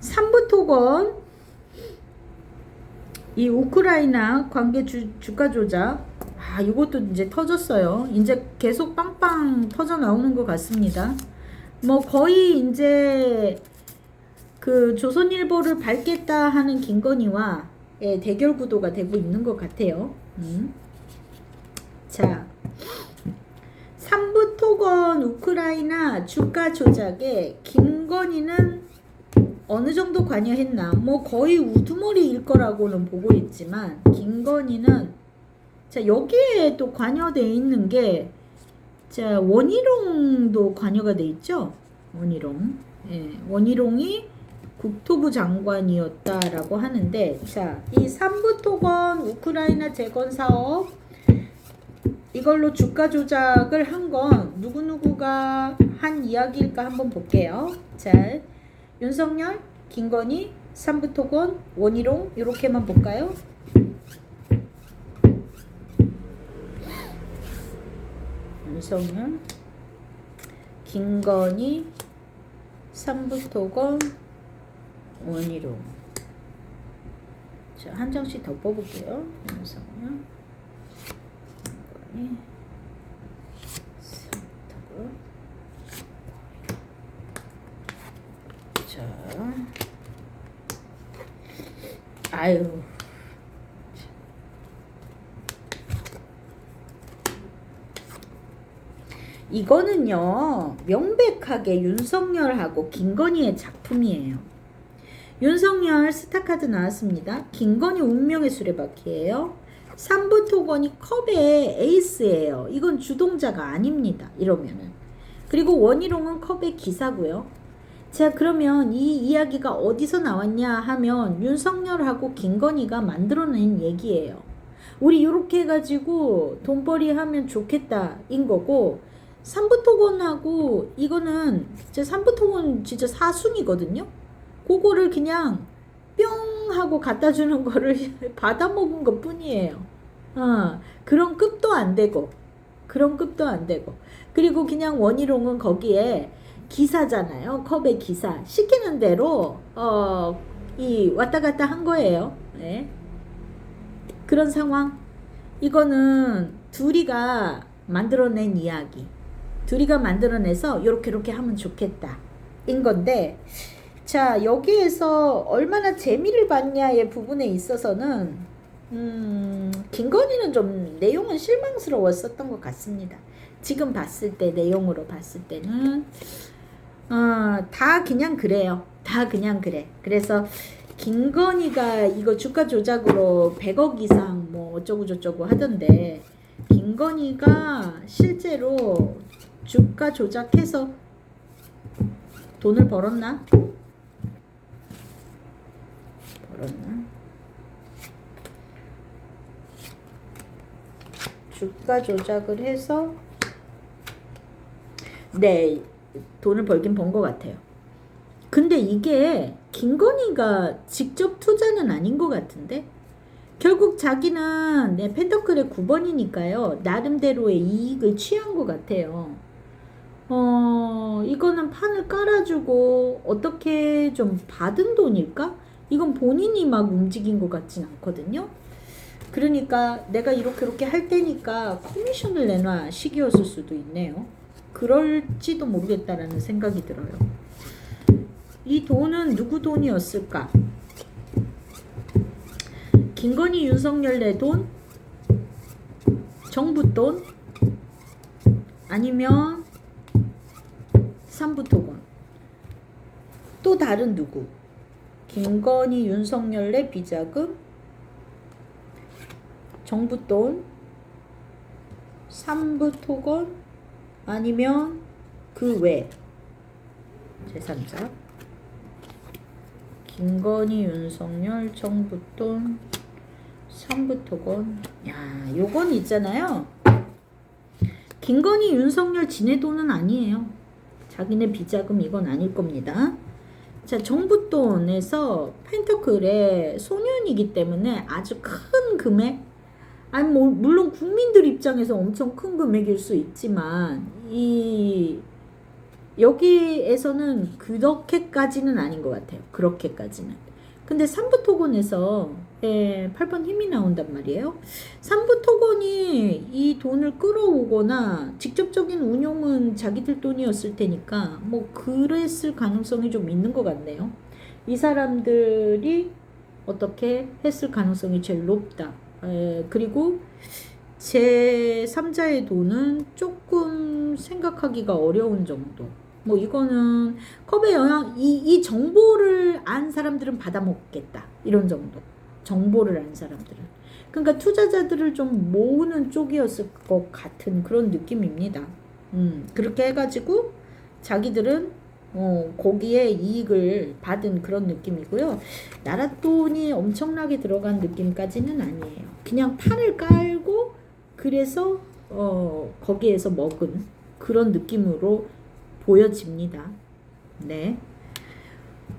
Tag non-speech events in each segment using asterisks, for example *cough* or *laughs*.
삼부토건 이 우크라이나 관계 주, 주가 조작 아 이것도 이제 터졌어요. 이제 계속 빵빵 터져 나오는 것 같습니다. 뭐 거의 이제 그 조선일보를 밟겠다 하는 김건희와 예, 대결 구도가 되고 있는 것 같아요. 음. 자, 삼부 토건 우크라이나 주가 조작에 김건희는 어느 정도 관여했나? 뭐 거의 우두머리일 거라고는 보고 있지만 김건희는 자 여기에 또 관여돼 있는 게 자 원희룡도 관여가 돼 있죠. 원희룡, 예, 원희룡이 국토부 장관이었다라고 하는데 자이 삼부토건 우크라이나 재건 사업 이걸로 주가 조작을 한 건 누구누구가 한 이야기일까 한번 볼게요. 자, 윤석열, 김건희, 삼부토건, 원희룡 이렇게만 볼까요? 윤석열, 김건희, 삼부토건, 원희룡. 자, 한 장씩 더 뽑을게요. 윤석열, 김건희, 삼부토건. 자, 아유. 이거는요, 명백하게 윤석열하고 김건희의 작품이에요. 윤석열 스타카드 나왔습니다. 김건희 운명의 수레바퀴예요. 삼부토건이 컵의 에이스예요. 이건 주동자가 아닙니다. 이러면은. 그리고 원희룡은 컵의 기사고요. 자, 그러면 이 이야기가 어디서 나왔냐 하면 윤석열하고 김건희가 만들어낸 얘기예요. 우리 이렇게 해가지고 돈벌이 하면 좋겠다인 거고 삼부토건하고 이거는 제 삼부토건 진짜 사순이거든요. 그거를 그냥 뿅 하고 갖다 주는 거를 *laughs* 받아 먹은 것 뿐이에요. 어, 그런 급도 안 되고 그런 급도 안 되고 그리고 그냥 원희룡은 거기에 기사잖아요. 컵의 기사. 시키는 대로 어, 이 왔다 갔다 한 거예요. 네. 그런 상황. 이거는 둘이가 만들어낸 이야기. 둘이가 만들어내서 요렇게 요렇게 하면 좋겠다. 인 건데 자, 여기에서 얼마나 재미를 봤냐의 부분에 있어서는 음, 김건희는 좀 내용은 실망스러웠었던 것 같습니다. 지금 봤을 때 내용으로 봤을 때는 어, 다 그냥 그래요. 다 그냥 그래. 그래서 김건희가 이거 주가 조작으로 100억 이상 뭐 어쩌고 저쩌고 하던데 김건희가 실제로 주가 조작해서 돈을 벌었나? 벌었나? 주가 조작을 해서 네 돈을 벌긴 번 것 같아요. 근데 이게 김건희가 직접 투자는 아닌 것 같은데 결국 자기는 네, 펜터클의 9번이니까요 나름대로의 이익을 취한 것 같아요. 어 이거는 판을 깔아주고 어떻게 좀 받은 돈일까? 이건 본인이 막 움직인 것 같진 않거든요. 그러니까 내가 이렇게 이렇게 할 테니까 커미션을 내놔 시기였을 수도 있네요. 그럴지도 모르겠다라는 생각이 들어요. 이 돈은 누구 돈이었을까? 김건희 윤석열 내 돈? 정부 돈? 아니면 삼부토건? 또 다른 누구? 김건희 윤석열 내 비자금? 정부 돈? 삼부토건? 아니면 그 외. 제3자. 김건희 윤석열 정부돈 삼부토건. 야 요건 있잖아요. 김건희 윤석열 지네 돈은 아니에요. 자기네 비자금 이건 아닐 겁니다. 자 정부돈에서 펜터클의 소년이기 때문에 아주 큰 금액 아니 뭐 물론 국민들 입장에서 엄청 큰 금액일 수 있지만 이 여기에서는 그렇게까지는 아닌 것 같아요. 그렇게까지는. 근데 삼부토건에서 예, 8번 힘이 나온단 말이에요. 삼부토건이 이 돈을 끌어오거나 직접적인 운용은 자기들 돈이었을 테니까 뭐 그랬을 가능성이 좀 있는 것 같네요. 이 사람들이 어떻게 했을 가능성이 제일 높다. 에, 그리고 제 3자의 돈은 조금 생각하기가 어려운 정도. 뭐 이거는 컵의 영향 이, 이 정보를 안 사람들은 받아먹겠다. 이런 정도. 정보를 안 사람들은. 그러니까 투자자들을 좀 모으는 쪽이었을 것 같은 그런 느낌입니다. 음, 그렇게 해가지고 자기들은 어, 거기에 이익을 받은 그런 느낌이고요. 나라 돈이 엄청나게 들어간 느낌까지는 아니에요. 그냥 판을 깔고 그래서 어, 거기에서 먹은 그런 느낌으로 보여집니다. 네.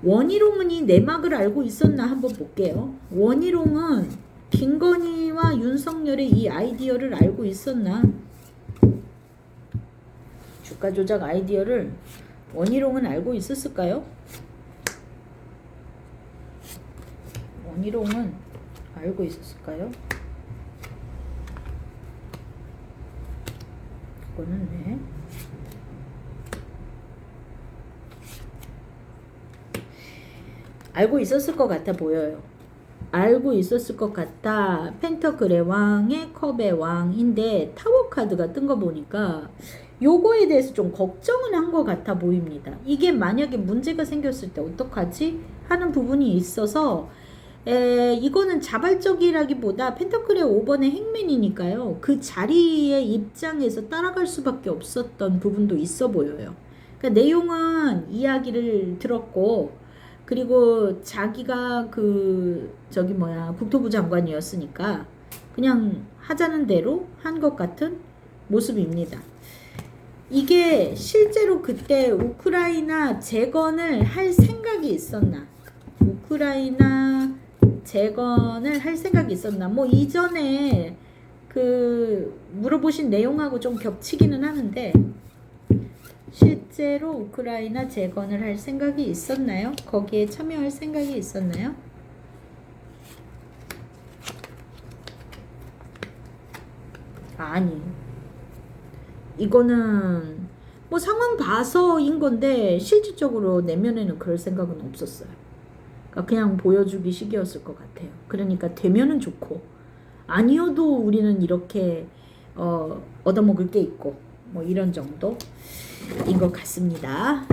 원희룡은 이 내막을 알고 있었나 한번 볼게요. 원희룡은 김건희와 윤석열의 이 아이디어를 알고 있었나? 주가 조작 아이디어를 원희룡은 알고 있었을까요? 원희룡은 알고 있었을까요? 그거는 네. 알고 있었을 것 같아 보여요. 알고 있었을 것 같다. 펜터클의 왕의 컵의 왕인데 타워 카드가 뜬 거 보니까 요거에 대해서 좀 걱정은 한 것 같아 보입니다. 이게 만약에 문제가 생겼을 때 어떡하지? 하는 부분이 있어서 에, 이거는 자발적이라기보다 펜터클의 5번의 행맨이니까요. 그 자리의 입장에서 따라갈 수밖에 없었던 부분도 있어 보여요. 그러니까 내용은 이야기를 들었고 그리고 자기가 그 저기 뭐야 국토부 장관이었으니까 그냥 하자는 대로 한 것 같은 모습입니다. 이게 실제로 그때 우크라이나 재건을 할 생각이 있었나? 우크라이나 재건을 할 생각이 있었나? 뭐 이전에 그 물어보신 내용하고 좀 겹치기는 하는데 실제로 우크라이나 재건을 할 생각이 있었나요? 거기에 참여할 생각이 있었나요? 아니. 이거는 뭐 상황 봐서인 건데 실질적으로 내면에는 그럴 생각은 없었어요. 그러니까 그냥 보여주기 식이었을 것 같아요. 그러니까 되면은 좋고 아니어도 우리는 이렇게 어, 얻어먹을 게 있고 뭐 이런 정도인 것 같습니다.